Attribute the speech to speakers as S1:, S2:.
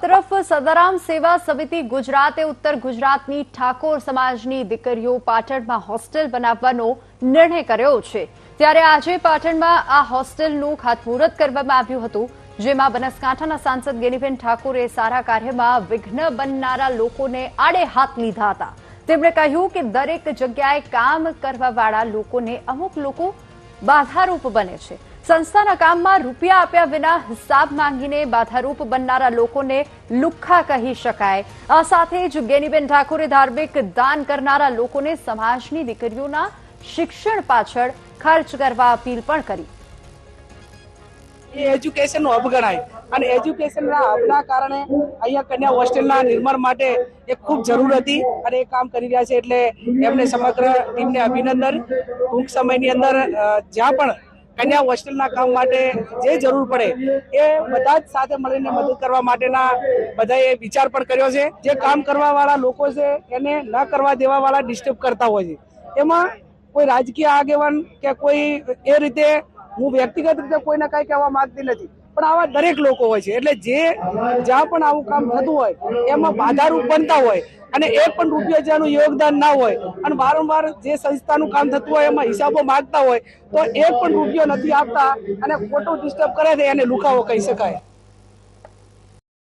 S1: તરફ સદારામ સેવા સમિતિ ગુજરાતે ઉત્તર ગુજરાતની ઠાકોર સમાજની દીકરીઓ પાટણમાં હોસ્ટેલ બનાવવાનો નિર્ણય કર્યો છે. ત્યારે આજે પાટણમાં આ હોસ્ટેલનું ખાતમુહૂર્ત કરવામાં આવ્યું હતું, જેમાં બનાસકાંઠાના સાંસદ ગેનીબેન ઠાકોરે સારા કાર્યમાં વિઘ્ન બનનારા લોકોને આડે હાથ લીધા હતા. તેમણે કહ્યું કે દરેક જગ્યાએ કામ કરવાવાળા લોકોને અમુક લોકો બાધારૂપ બને છે. સંસ્થાના કામમાં રૂપિયા આપ્યા વિના હિસાબ માંગીને બાધારૂપ બનનારા લોકોને લુખ્ખા કહી શકાય. આ સાથે જ ગેનીબેન ઠાકોરે ધાર્મિક દાન કરનારા લોકોને સમાજની દીકરીઓના શિક્ષણ પાછળ ખર્ચ કરવા અપીલ પણ કરી.
S2: એજ્યુકેશન એજ્યુકેશનનો હબ ગણાય અને એજ્યુકેશનના હબના કારણે અહીંયા કન્યા હોસ્ટેલના નિર્માણ માટે એ ખૂબ જરૂર હતી અને એ કામ કરી રહ્યા છે એટલે એમને સમગ્ર ટીમને અભિનંદન. ટૂંક સમયની અંદર જ્યાં પણ કન્યા હોસ્ટેલના કામ માટે જે જરૂર પડે એ બધા જ સાથે મળીને મદદ કરવા માટેના બધાએ વિચાર પણ કર્યો છે. જે કામ કરવા વાળા લોકો છે એને ન કરવા દેવા વાળા ડિસ્ટર્બ કરતા હોય છે. એમાં કોઈ રાજકીય આગેવાન કે કોઈ એ રીતે હું વ્યક્તિગત રીતે કોઈને કાંઈ કહેવા માંગતી નથી. પણ આવા દરેક લોકો હોય છે. એટલે જે જ્યાં પણ આવું કામ થતું હોય, એમાં બાધારૂપ બનતા હોય અને એક પણ રૂપિયો જેનું યોગદાન ના હોય. અને વારંવાર જે સંસ્થાનું કામ થતું હોય, એમાં હિસાબો માંગતા હોય, તો એક પણ રૂપિયો નથી આપતા અને ખોટું ડિસ્ટર્બ કરે છે એને લુકાવો કહી શકાય.